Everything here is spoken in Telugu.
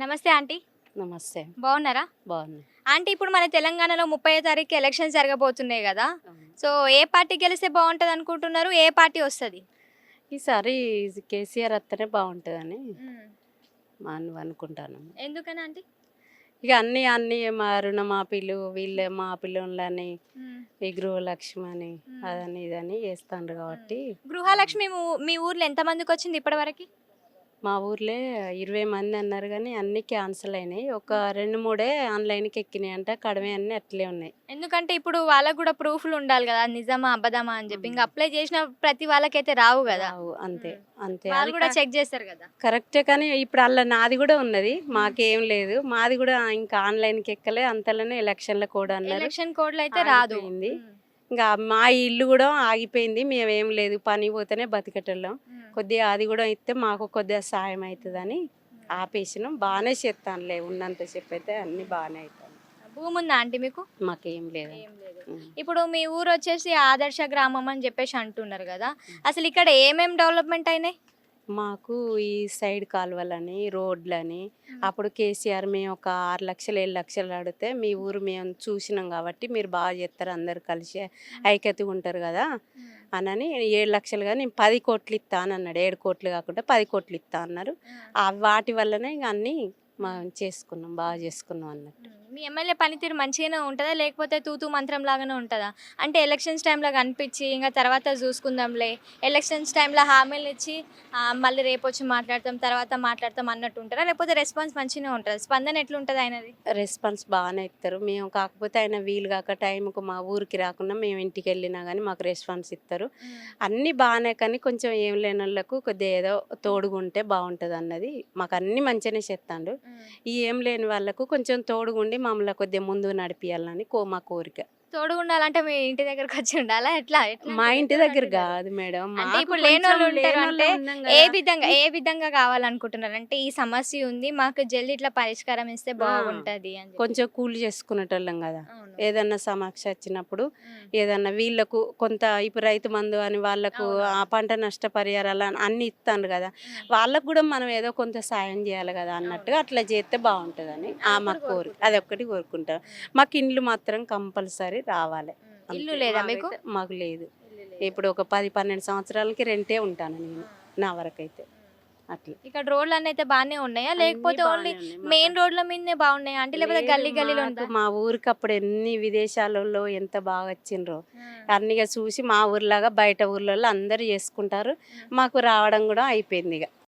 నమస్తే ఆంటీ. నమస్తే. బాగున్నారా? బాగున్నాయి ఆంటీ ఇప్పుడు మన తెలంగాణలో ముప్పై తారీఖు ఎలక్షన్స్ జరగబోతున్నాయి కదా. సో ఏ పార్టీ గెలిస్తే బాగుంటది అనుకుంటున్నారు? ఏ పార్టీ వస్తుంది? ఈసారి కేసీఆర్ వస్తేనే బాగుంటుందని అనుకుంటాను. ఎందుకని ఆంటీ? ఇక అన్ని అన్ని మా రుణమాఫీలు వీళ్ళ మా పిల్లలని ఈ గృహలక్ష్మి అని అదని ఇదని వేస్తాండ్రు కాబట్టి. గృహలక్ష్మి మీ- మీ ఊర్లో ఎంత మందికి వచ్చింది ఇప్పటివరకు? మా ఊర్లో ఇరవై మంది అన్నారు కానీ అన్ని క్యాన్సిల్ అయినాయి. ఒక రెండు మూడే ఆన్లైన్కి ఎక్కినాయి అంట కడమే అన్ని అట్లే ఉన్నాయి. ఎందుకంటే ఇప్పుడు వాళ్ళకు కూడా ప్రూఫ్లు ఉండాలి కదా నిజమా అబద్ధమా అని చెప్పి. ఇంకా అప్లై చేసిన ప్రతి వాళ్ళకైతే రావు కదా. అంతే అంతే. వాళ్ళు కూడా చెక్ చేస్తారు కదా. కరెక్టే కానీ ఇప్పుడు అలా నాది కూడా ఉన్నది మాకేం లేదు. మాది కూడా ఇంకా ఆన్లైన్కి ఎక్కలే అంతలోనే ఎలక్షన్ల కూడా అన్నారు. ఎలక్షన్ కోడ్లో అయితే రాదు. ఇంకా మా ఇల్లు కూడా ఆగిపోయింది మేమేం లేదు. పని పోతేనే బతికటోళ్ళం. కొద్దిగా అది కూడా ఇస్తే మాకు కొద్దిగా సాయం అవుతుందని ఆపేసినాం. బాగానే చేస్తానులే ఉన్నంత చెప్పి అయితే అన్ని బాగానే అవుతాను భూమి ఉందా ఆంటీ మీకు? మాకేం లేదు. ఏం లేదు. ఉం. ఇప్పుడు మీ ఊరు వచ్చేసి ఆదర్శ గ్రామం అని చెప్పేసి అంటున్నారు కదా. అసలు ఇక్కడ ఏమేం డెవలప్మెంట్ అయినాయి? మాకు ఈ సైడ్ కాలువలని రోడ్లని అప్పుడు కేసీఆర్ మేము ఒక ఆరు లక్షలు ఏడు లక్షలు అడిగితే మీ ఊరు మేము చూసినాం కాబట్టి మీరు బాగా చేస్తారు అందరు కలిసి ఐక్యతగా ఉంటారు కదా అనని ఏడు లక్షలు కానీ నేను పది కోట్లు ఇస్తా అని అన్నాడు. ఏడు కోట్లు కాకుండా పది కోట్లు ఇస్తా అన్నారు. వాటి వల్లనే అన్నీ మనం చేసుకున్నాం బాగా చేసుకున్నాం అన్నట్టు. మీ ఎమ్మెల్యే పనితీరు మంచిగానే ఉంటుందా? లేకపోతే తూతూ మంత్రం లాగానే ఉంటుందా? అంటే ఎలక్షన్స్ టైంలో కనిపించి ఇంకా తర్వాత చూసుకుందాంలే. ఎలక్షన్స్ టైంలో హామీలు ఇచ్చి మళ్ళీ రేపు వచ్చి మాట్లాడతాం తర్వాత మాట్లాడతాం అన్నట్టు ఉంటారా? లేకపోతే రెస్పాన్స్ మంచిగానే ఉంటుంది? స్పందన ఎట్లుంటుంది ఆయనది? రెస్పాన్స్ బాగానే ఇస్తారు. మేము కాకపోతే ఆయన వీలు కాక టైంకు మా ఊరికి రాకుండా మేము ఇంటికి వెళ్ళినా కానీ మాకు రెస్పాన్స్ ఇస్తారు. అన్నీ బాగానే కానీ కొంచెం ఏం లేని వాళ్ళకు కొద్దిగా ఏదో తోడుగుంటే బాగుంటుంది అన్నది మాకు అన్ని మంచిగానే చేస్తాడు ఈ ఏం లేని వాళ్ళకు కొంచెం తోడుగుండి మమ్మల్ని కొద్దిగా ముందు నడిపియాలని కో మా కోరిక. తోడు ఉండాలంటే మీ ఇంటి దగ్గరకు వచ్చి ఉండాలా ఎట్లా మా ఇంటి దగ్గర కాదు మేడం అంటే ఇప్పుడు కొంచెం లేనోళ్ళు ఉంటారు అంటే ఏ. విధంగా ఏ విధంగా కావాలనుకుంటున్నారు అంటే ఈ సమస్య ఉంది మాకు జల్ది ఇట్లా పరిష్కారం ఇస్తే బాగుంటది అని. కొంచెం కూలి చేసుకునేటోళ్ళం కదా. ఏదన్నా సమస్య వచ్చినప్పుడు. ఏదన్నా వీళ్ళకు కొంత ఇప్పుడు రైతు మందు అని వాళ్ళకు. ఆ పంట నష్టపరిహారాలు అని అన్ని ఇస్తాను కదా. వాళ్ళకు కూడా మనం ఏదో కొంత సాయం చేయాలి కదా అన్నట్టుగా అట్లా చేస్తే బాగుంటుందని ఆ మాకు కోరిక అది ఒక్కటి కోరుకుంటాం మాకు ఇండ్లు మాత్రం కంపల్సరీ రావాలి. ఇల్లు లేదా మీకు? మాకు లేదు. ఇప్పుడు ఒక పది పన్నెండు సంవత్సరాలకి రెంటే ఉంటాను నేను నా వరకైతే. అట్లా. ఇక్కడ రోడ్లు అన్నీ అయితే బాగానే ఉన్నాయా లేకపోతే ఓన్లీ. మెయిన్ రోడ్ల మీదనే బాగున్నాయా? అంటే లేకపోతే గల్లీ గల్లీలో మా ఊరికి అప్పుడు ఎన్ని విదేశాలలో ఎంత బాగా వచ్చిండ్రో. అన్నిగా చూసి మా ఊర్లాగా బయట ఊర్లలో అందరూ చేసుకుంటారు. మాకు రావడం కూడా అయిపోయింది ఇక.